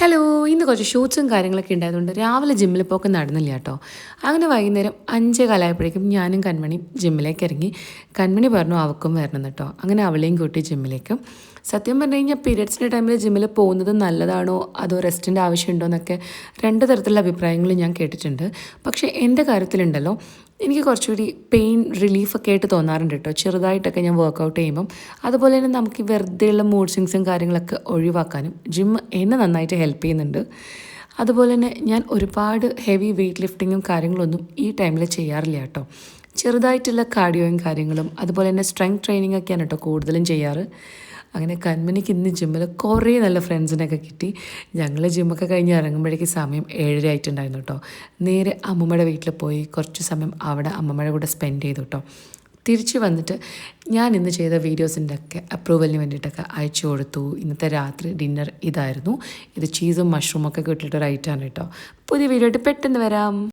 Hello ഇന്ന് കുറച്ച് ഷൂട്ട്സും കാര്യങ്ങളൊക്കെ ഉണ്ടായതുകൊണ്ട് രാവിലെ ജിമ്മിൽ പോക്ക് നടന്നില്ല കേട്ടോ. അങ്ങനെ വൈകുന്നേരം അഞ്ചേ കാലമായപ്പോഴേക്കും ഞാനും കൺമണി ജിമ്മിലേക്ക് ഇറങ്ങി. കൺമണി പറഞ്ഞു അവക്കും വരണം കേട്ടോ അങ്ങനെ അവളെയും കൂട്ടി ജിമ്മിലേക്ക് സത്യം പറഞ്ഞു കഴിഞ്ഞാൽ പീരിയഡ്സിന്റെ ടൈമിൽ ജിമ്മിൽ പോകുന്നത് നല്ലതാണോ? അതോ റെസ്റ്റിന്റെ ആവശ്യമുണ്ടോ എന്നൊക്കെ രണ്ട് തരത്തിലുള്ള അഭിപ്രായങ്ങൾ ഞാൻ കേട്ടിട്ടുണ്ട്. പക്ഷേ എന്റെ കാര്യത്തിലുണ്ടല്ലോ എനിക്ക് കുറച്ചുകൂടി പെയിൻ റിലീഫൊക്കെ ആയിട്ട് തോന്നാറുണ്ട് കേട്ടോ ചെറുതായിട്ടൊക്കെ ഞാൻ വർക്കൗട്ട് ചെയ്യുമ്പം. അതുപോലെ തന്നെ നമുക്ക് വെറുതെയുള്ള മൂഡ് സ്വിങ്സും കാര്യങ്ങളൊക്കെ ഒഴിവാക്കാനും ജിം എന്നെ നന്നായിട്ട് ഹെൽപ്പ് ചെയ്യുന്നുണ്ട്. അതുപോലെ തന്നെ ഞാൻ ഒരുപാട് ഹെവി വെയ്റ്റ് ലിഫ്റ്റിങ്ങും കാര്യങ്ങളൊന്നും ഈ ടൈമിൽ ചെയ്യാറില്ല കേട്ടോ ചെറുതായിട്ടുള്ള കാർഡിയോയും കാര്യങ്ങളും അതുപോലെ തന്നെ സ്ട്രെങ്ത് ട്രെയിനിങ് ഒക്കെയാണ് കേട്ടോ കൂടുതലും ചെയ്യാറ്. അങ്ങനെ കൺമണിക്ക് ഇന്ന് ജിമ്മിൽ കുറേ നല്ല ഫ്രണ്ട്സിനൊക്കെ കിട്ടി. ഞങ്ങൾ ജിമ്മൊക്കെ കഴിഞ്ഞ് ഇറങ്ങുമ്പോഴേക്ക് സമയം ഏഴര ആയിട്ടുണ്ടായിരുന്നു കേട്ടോ നേരെ അമ്മമ്മയുടെ വീട്ടിൽ പോയി കുറച്ച് സമയം അവിടെ അമ്മമ്മയുടെ കൂടെ സ്പെൻഡ് ചെയ്തു കേട്ടോ തിരിച്ച് വന്നിട്ട് ഞാൻ ഇന്ന് ചെയ്ത വീഡിയോസിന്റെ ഒക്കെ അപ്രൂവലിന് വേണ്ടിയിട്ടൊക്കെ അയച്ചു കൊടുത്തു. ഇന്നത്തെ രാത്രി ഡിന്നർ ഇതായിരുന്നു. ഇത് ചീസും മഷ്റൂമൊക്കെ കിട്ടിയിട്ടൊരു ഐറ്റമാണ് കേട്ടോ പുതിയ വീഡിയോ ആയിട്ട് പെട്ടെന്ന് വരാം.